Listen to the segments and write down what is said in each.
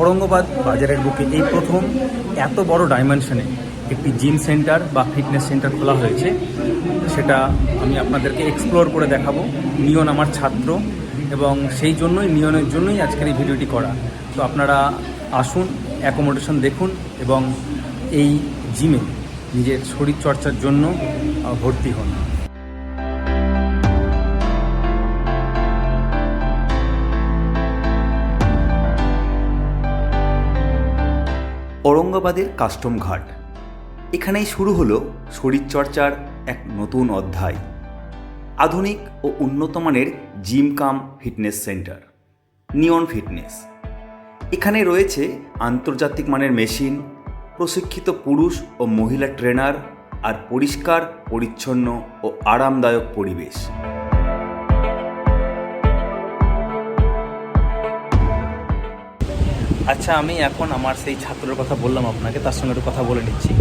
ঔরঙ্গাবাদ বাজারের বুকে এই প্রথম এত বড় ডাইমেনশনে একটি জিম সেন্টার বা ফিটনেস সেন্টার খোলা হয়েছে। সেটা আমি আপনাদেরকে এক্সপ্লোর করে দেখাবো। নিয়ন আমার ছাত্র এবং সেই জন্যই, নিয়নের জন্যই আজকের এই ভিডিওটি করা। তো আপনারা আসুন অ্যাকোমোডেশন দেখুন এবং এই জিমে নিজের শরীর চর্চার জন্য ভর্তি হন। ঔরঙ্গাবাদের কাস্টম ঘাট। এখানেই শুরু হলো শরীরচর্চার এক নতুন অধ্যায়। আধুনিক ও উন্নত মানের gym cum fitness centre, Neon fitness. এখানে রয়েছে আন্তর্জাতিক মানের মেশিন, প্রশিক্ষিত পুরুষ ও মহিলা ট্রেনার আর পরিষ্কার, পরিচ্ছন্ন ও আরামদায়ক পরিবেশ। আচ্ছা আমি এখন আমার সেই ছাত্রের কথা বললাম আপনাকে, তার সঙ্গে একটু কথা বলে নিচ্ছি।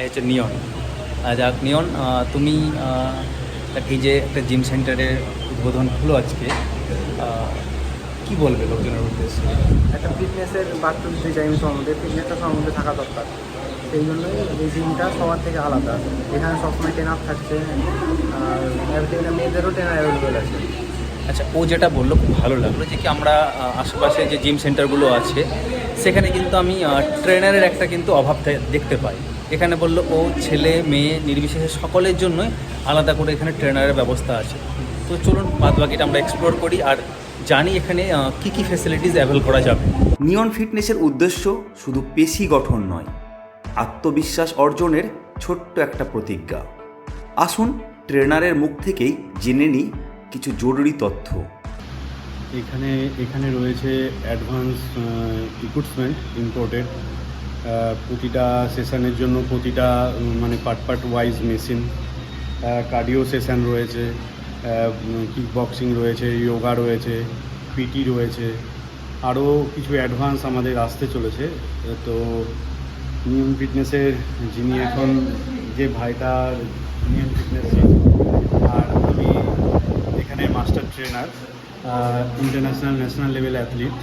এই হচ্ছে নিয়ন। যাক, নিয়ন তুমি এই যে একটা জিম সেন্টারের উদ্বোধন হলো আজকে কি বলবে লোকজনের উদ্দেশ্যে? একটা ফিটনেসের বাথরুম ডিজাইন সম্বন্ধে ফিটনেসটা সম্বন্ধে থাকা দরকার। সেই জন্যই এই জিমটা সবার থেকে আলাদা। এখানে সবসময় ট্রেনার থাকছে, আর মেয়েদেরও ট্রেনার অ্যাভেলেবেল আছে। আচ্ছা ও যেটা বলল, খুব ভালো লাগল যে কি আমরা আশেপাশে যে জিম সেন্টারগুলো আছে, সেখানে কিন্তু আমি ট্রেনারের একটা কিন্তু অভাব দেখতে পাই। এখানে বলল, ও ছেলে, মেয়ে, নির্বিশেষে সকলের জন্যই আলাদা করে এখানে ট্রেনারের ব্যবস্থা আছে। তো চলুন, বাদ বাকিটা আমরা এক্সপ্লোর করি আর জানি এখানে কি কি ফ্যাসিলিটিস অ্যাভেল করা যাবে। নিয়ন ফিটনেসের উদ্দেশ্য শুধু পেশি গঠন নয়, আত্মবিশ্বাস অর্জনের ছোট্ট একটা প্রতিজ্ঞা। আসুন ট্রেনারের মুখ থেকেই জেনে নিই কিছু জরুরি তথ্য। এখানে এখানে রয়েছে অ্যাডভান্স ইকুইপমেন্ট ইম্পোর্টেড প্রতিটা সেশনের জন্য প্রতিটা মানে part part wise machine cardio session রয়েছে কিক বক্সিং রয়েছে যোগা রয়েছে পিটি রয়েছে, আরও কিছু অ্যাডভান্স আমাদের আসতে চলেছে। তো নিয়ম ফিটনেসের যিনি এখন যে ভাইটার নিয়ম ফিটনেস এখানে master trainer international national level athlete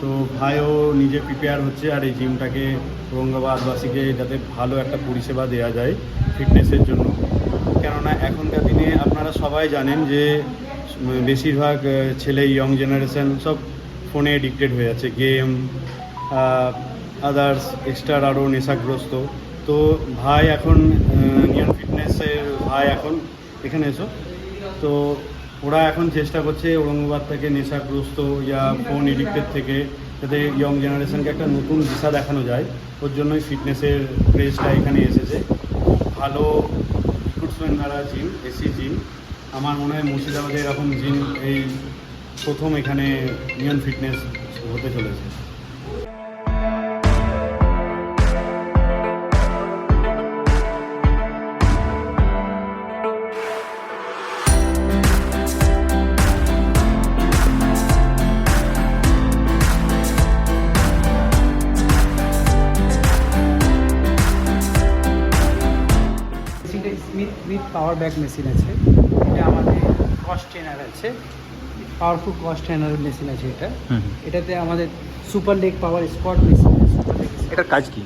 তো ভাইও নিজে প্রিপেয়ার হচ্ছে আর এই জিমটাকে ঔরঙ্গাবাদবাসীকে যাতে ভালো একটা পরিষেবা দেওয়া যায় ফিটনেসের জন্য। কেননা এখনকার দিনে আপনারা সবাই জানেন যে বেশিরভাগ ছেলে ইয়ং জেনারেশন সব ফোনে এডিক্টেড হয়ে যাচ্ছে। গেম আদার্স এক্সট্রা আরও নেশাগ্রস্ত। তো ভাই এখন নিয়ন ফিটনেসের ভাই এখন এখানে এসো। তো ওরা এখন চেষ্টা করছে ঔরঙ্গাবাদ থেকে নেশাগ্রস্ত ইয়া ফোন এডিক্টেড থেকে যাতে ইয়ং জেনারেশনকে একটা নতুন দিশা দেখানো যায়। ওর জন্যই ফিটনেসের ক্রেজটা এখানে এসেছে। খুব ভালো দ্বারা জিম এসি জিম আমার মনে হয় মুর্শিদাবাদে এরকম জিম এই প্রথম এখানে নিয়ন ফিটনেস হতে চলেছে। পাওয়ার ব্যাক মেশিন আছে। এটা আমাদের কস্ট ট্রেনার আছে। পাওয়ারফুল কস্ট ট্রেনার মেশিন আছে এটা। এটাতে আমাদের super leg power spot machine এটার কাজ কি?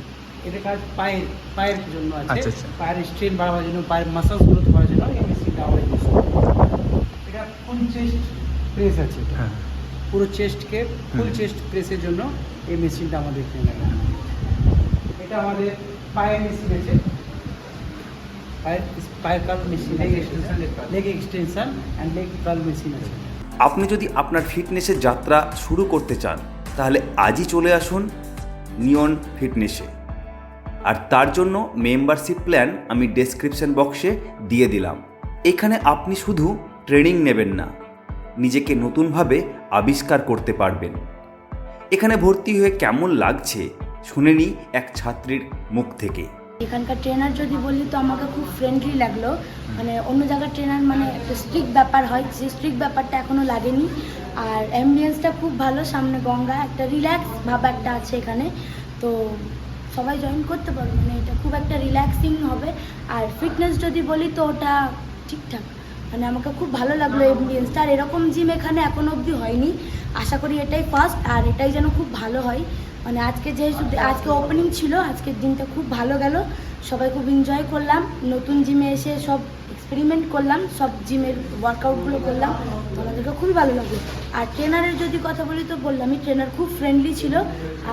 এটা কাজ পায়ের পায়ের জন্য আছে। আচ্ছা, আচ্ছা। পায়ের স্ট্রেন বাড়াবার জন্য পায়ের মাসেলস গ্রোথ করার জন্য এই মেশিনটা আমরা ইউজ করি এটা ফুল চেস্ট প্রেস আছে এটা। হ্যাঁ। পুরো চেস্টকে ফুল চেস্ট প্রেসের জন্য এই মেশিনটা আমাদের এখানে এটা আমাদের পায়ের মেশিন আছে। পায়ের পায়ের machine leg extension and leg curl machine আছে। আপনি যদি আপনার ফিটনেসের যাত্রা শুরু করতে চান তাহলে আজই চলে আসুন নিয়ন ফিটনেসে আর তার জন্য মেম্বারশিপ প্ল্যান আমি ডেসক্রিপশন বক্সে দিয়ে দিলাম। এখানে আপনি শুধু ট্রেনিং নেবেন না নিজেকে নতুনভাবে আবিষ্কার করতে পারবেন। এখানে ভর্তি হয়ে কেমন লাগছে শুনে নিই এক ছাত্রীর মুখ থেকে। এখানকার ট্রেনার যদি বলি তো আমাকে খুব ফ্রেন্ডলি লাগল। মানে অন্য জায়গার ট্রেনার মানে একটা স্ট্রিক্ট ব্যাপার হয় সেই স্ট্রিক্ট ব্যাপারটা এখনও লাগেনি। আর অ্যাম্বিয়েন্সটা খুব ভালো, সামনে গঙ্গা, একটা রিল্যাক্স ভাব একটা আছে এখানে। তো সবাই জয়েন করতে পারবে মানে এটা খুব একটা রিল্যাক্সিং হবে। আর ফিটনেস যদি বলি তো ওটা ঠিকঠাক। মানে আমাকে খুব ভালো লাগল এমবিএন্সটা আর এরকম জিম এখানে এখনও অবধি হয়নি। আশা করি এটাই ফার্স্ট আর এটাই যেন খুব ভালো হয়। মানে আজকে যেহেতু আজকে ওপেনিং ছিল, আজকের দিনটা খুব ভালো গেল। সবাই খুব এনজয় করলাম। নতুন জিমে এসে সব এক্সপেরিমেন্ট করলাম, সব জিমের ওয়ার্কআউটগুলো করলাম। আমাদেরকে খুবই ভালো লাগল। আর ট্রেনারের যদি কথা বলি তো বললামই ট্রেনার খুব ফ্রেন্ডলি ছিল।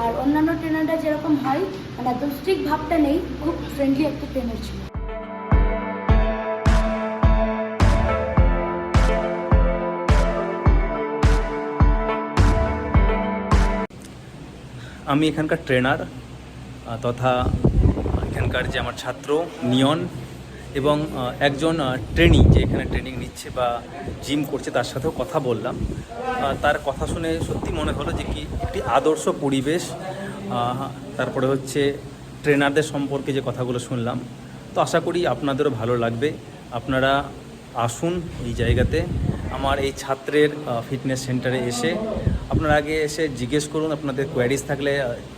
আর অন্যান্য ট্রেনাররা যেরকম হয় মানে একদম স্ট্রিক্ট ভাবটা নেই, খুব ফ্রেন্ডলি একটা ট্রেনার ছিল। আমি এখানকার ট্রেনার তথা এখানকার যে আমার ছাত্র নিয়ন এবং একজন ট্রেনিং যে এখানে ট্রেনিং নিচ্ছে বা জিম করছে তার সাথেও কথা বললাম। তার কথা শুনে সত্যি মনে হলো যে কি একটি আদর্শ পরিবেশ তারপরে হচ্ছে ট্রেনারদের সম্পর্কে যে কথাগুলো শুনলাম। তো আশা করি আপনাদেরও ভালো লাগবে। আপনারা আসুন এই জায়গাতে। আমার এই ছাত্রের ফিটনেস সেন্টারে এসে আপনারা আগে এসে জিজ্ঞেস করুন, আপনাদের কোয়ারিজ থাকলে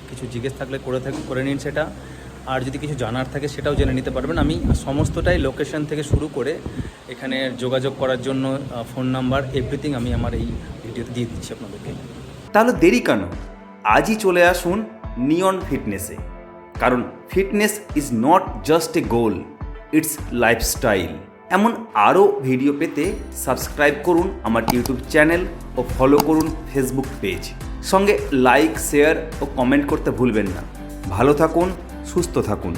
কিছু জিজ্ঞেস থাকলে করে থাক, করে নিন সেটা। আর যদি কিছু জানার থাকে সেটাও জেনে নিতে পারবেন। আমি সমস্তটাই লোকেশন থেকে শুরু করে এখানে যোগাযোগ করার জন্য ফোন নাম্বার এভরিথিং আমি আমার এই ভিডিওতে দিয়ে দিচ্ছি আপনাদেরকে। তাহলে দেরি কেন? আজই চলে আসুন নিয়ন ফিটনেসে কারণ fitness is not just a goal it's lifestyle এমন আরও ভিডিও পেতে সাবস্ক্রাইব করুন আমার ইউটিউব চ্যানেল ও ফলো করুন ফেসবুক পেজ। সঙ্গে লাইক, শেয়ার ও কমেন্ট করতে ভুলবেন না। ভালো থাকুন, সুস্থ থাকুন।